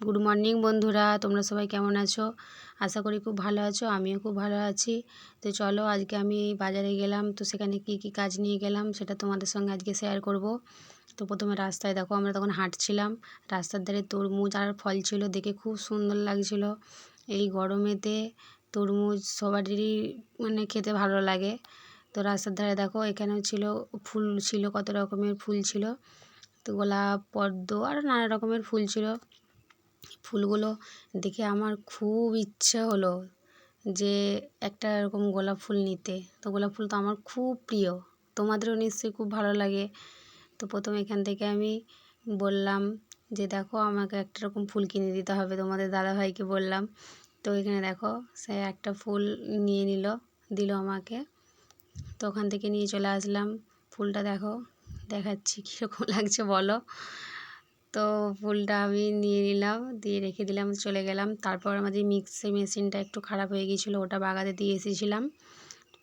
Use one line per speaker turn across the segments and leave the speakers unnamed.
Good morning বন্ধুরা। তোমরা সবাই কেমন আছো? আশা করি খুব ভালো আছো, আমিও খুব ভালো আছি। তো চলো, আজকে আমি বাজারে গেলাম। তো সেখানে কি কি কাজ নিয়ে গেলাম সেটা তোমাদের সঙ্গে আজকে শেয়ার করব। তো প্রথমে রাস্তায় দেখো, আমরা তখন হাঁটছিলাম। রাস্তার ধারে তরমুজ আর ফল ছিল, দেখে খুব সুন্দর লাগছিল। এই গরমেতে তরমুজ সবারই মানে খেতে ভালো লাগে। তো রাস্তার ধারে দেখো, এখানেও ছিল ফুল ছিল, কত রকমের ফুল ছিল। তো গোলাপ, পদ্ম আরও নানা রকমের ফুল ছিল। ফুলগুলো দেখে আমার খুব ইচ্ছে হলো যে একটা এরকম গোলাপ ফুল নিতে। তো গোলাপ ফুল তো আমার খুব প্রিয়। তোমাদেরও নিশ্চয়ই খুব ভালো লাগে। তো প্রথমে এখান থেকে আমি বললাম যে, দেখো, আমাকে একটা রকম ফুল কিনে দিতে হবে। তোমাদের দাদাভাইকে বললাম। তো এখানে দেখো, সে একটা ফুল নিয়ে নিল, দিল আমাকে। তো ওখান থেকে নিয়ে চলে আসলাম। ফুলটা দেখো, দেখাচ্ছি কীরকম লাগছে, বলো। তো ফুলটা আমি নিয়ে নিলাম, দিয়ে রেখে দিলাম, চলে গেলাম। তারপর আমাদের মিক্সি মেশিনটা একটু খারাপ হয়ে গিয়েছিল, ওটা বাগাতে দিয়ে এসেছিলাম।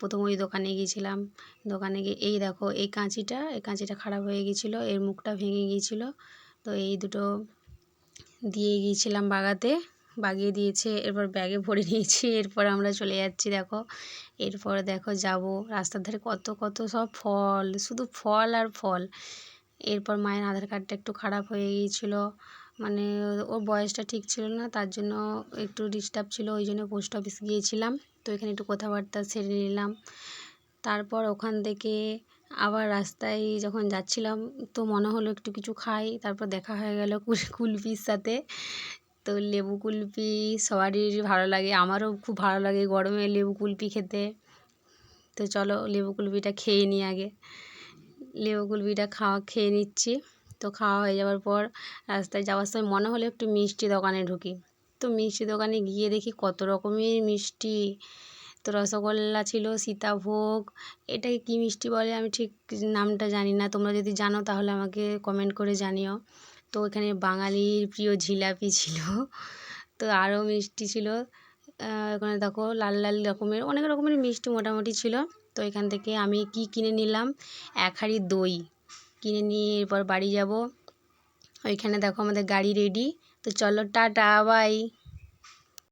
প্রথম ওই দোকানে গিয়েছিলাম। দোকানে গিয়ে, এই দেখো, এই কাঁচিটা এই কাঁচিটা খারাপ হয়ে গিয়েছিল, এর মুখটা ভেঙে গিয়েছিল। তো এই দুটো দিয়ে গিয়েছিলাম বাগাতে, বাগিয়ে দিয়েছে, এরপর ব্যাগে ভরে নিয়েছি, এরপর আমরা চলে যাচ্ছি, দেখো। এরপর দেখো, যাব, রাস্তার ধারে কত কত সব ফল, শুধু ফল আর ফল। এরপর মায়ের আধার কার্ডটা একটু খারাপ হয়ে গিয়েছিল। মানে ওর বয়সটা ঠিক ছিল না, তার জন্য একটু ডিস্টার্ব ছিল, ওই জন্য পোস্ট অফিস গিয়েছিলাম। তো এখানে একটু কথাবার্তা সেরে নিলাম। তারপর ওখান থেকে আবার রাস্তায় যখন যাচ্ছিলাম, তো মনে হলো একটু কিছু খাই। তারপর দেখা হয়ে গেল কুলপির সাথে। তো লেবু কুলপি সবারই ভালো লাগে, আমারও খুব ভালো লাগে গরমে লেবু কুলপি খেতে। তো চলো লেবু কুলপিটা খেয়ে নিই আগে। লেবু কুলপিটা খাওয়া, খেয়ে নিচ্ছি। তো খাওয়া হয়ে যাওয়ার পর রাস্তায় যাওয়ার সময় মনে হলো একটু মিষ্টি দোকানে ঢুকি। তো মিষ্টি দোকানে গিয়ে দেখি কত রকমের মিষ্টি। তো রসগোল্লা ছিল, সীতাভোগ। এটাকে কী মিষ্টি বলে আমি ঠিক নামটা জানি না। তোমরা যদি জানো তাহলে আমাকে কমেন্ট করে জানিও। তো এখানে বাঙালির প্রিয় জিলাপি ছিল। তো আরও মিষ্টি ছিল। এখানে দেখো লাল লাল রকমের, অনেক রকমের মিষ্টি মোটামুটি ছিল। তো এখান থেকে আমি কি কিনে নিলাম? এক হাঁড়ি দই। কিনে নিয়ে এরপর বাড়ি যাব। ওইখানে দেখো আমাদের গাড়ি রেডি তো চলো, টাটা বাই